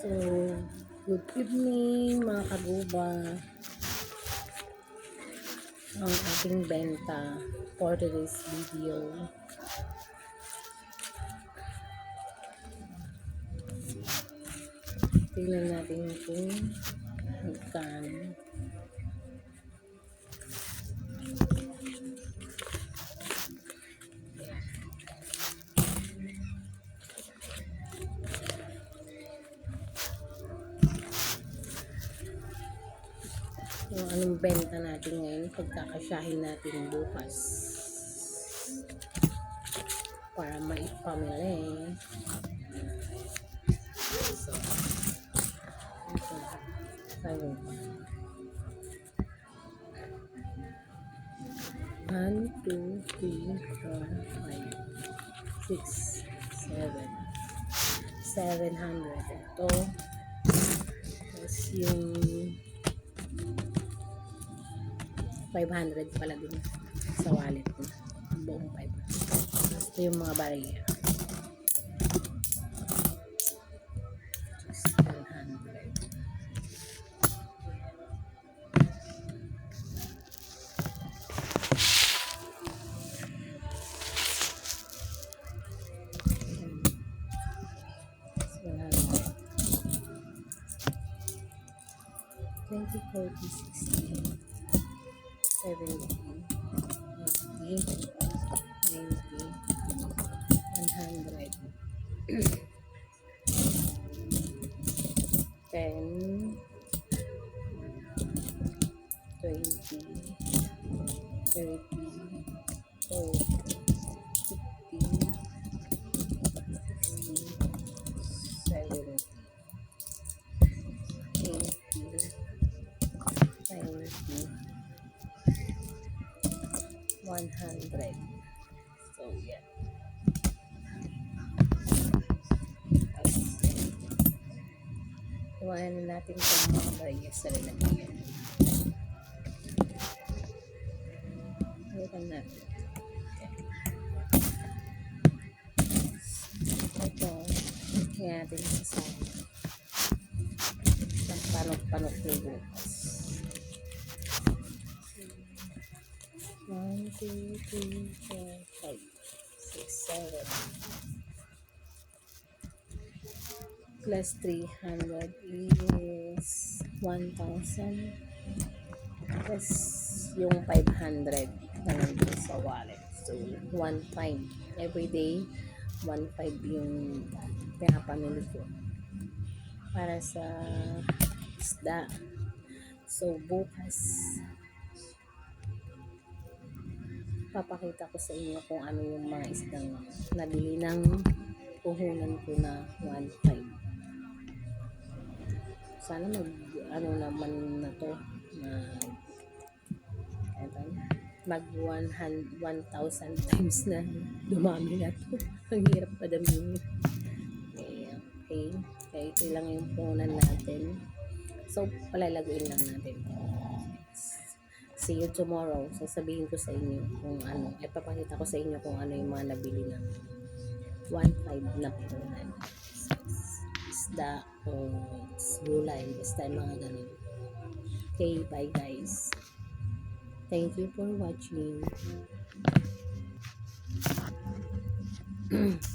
So, good evening mga kaguba. Ang ating benta for today's video. Tingnan natin kung magkano. Kung anong benta natin ngayon, pagkakasyahin natin bukas. Para maipamili. So, ito. Tayo. One, two, three, four, five, six, seven. Seven hundred. Ito. Tapos yung 500 pala din sa wallet ko. Ang buong 500. Tapos ito yung mga. 700. Twenty, forty, sixty. 70, 80, 90, 100, 10, 20, 30, 40, 100. So, yeah. Iwanan na natin itong mga barangay sa lalagyan. Iwanan natin. Ito, kaya natin sa palok-palok na buka. 1, 2, 3, 4, 5, 6, 7. Plus 300 is 1,000. Plus yung 500 na nandun sa wallet. So, 1,500. Every day, 1,500 yung pinapamili ko. Para sa isda. So, bukas, papakita ko sa inyo kung ano yung mga isdang nabili ng puhunan ko na 1.5 sana mag ano naman na to na eto, mag 100 1,000 times na dumami na to. Ang hirap padamihin okay, okay kaya ito lang yung puhunan natin. So palalaguin lang natin see you tomorrow. Sasabihin ko sa inyo kung ano. Ipapakita ko sa inyo kung ano yung mga nabili ng 1.5 na punan. Isda o gulay. Basta yung mga ganun. Okay, bye guys. Thank you for watching.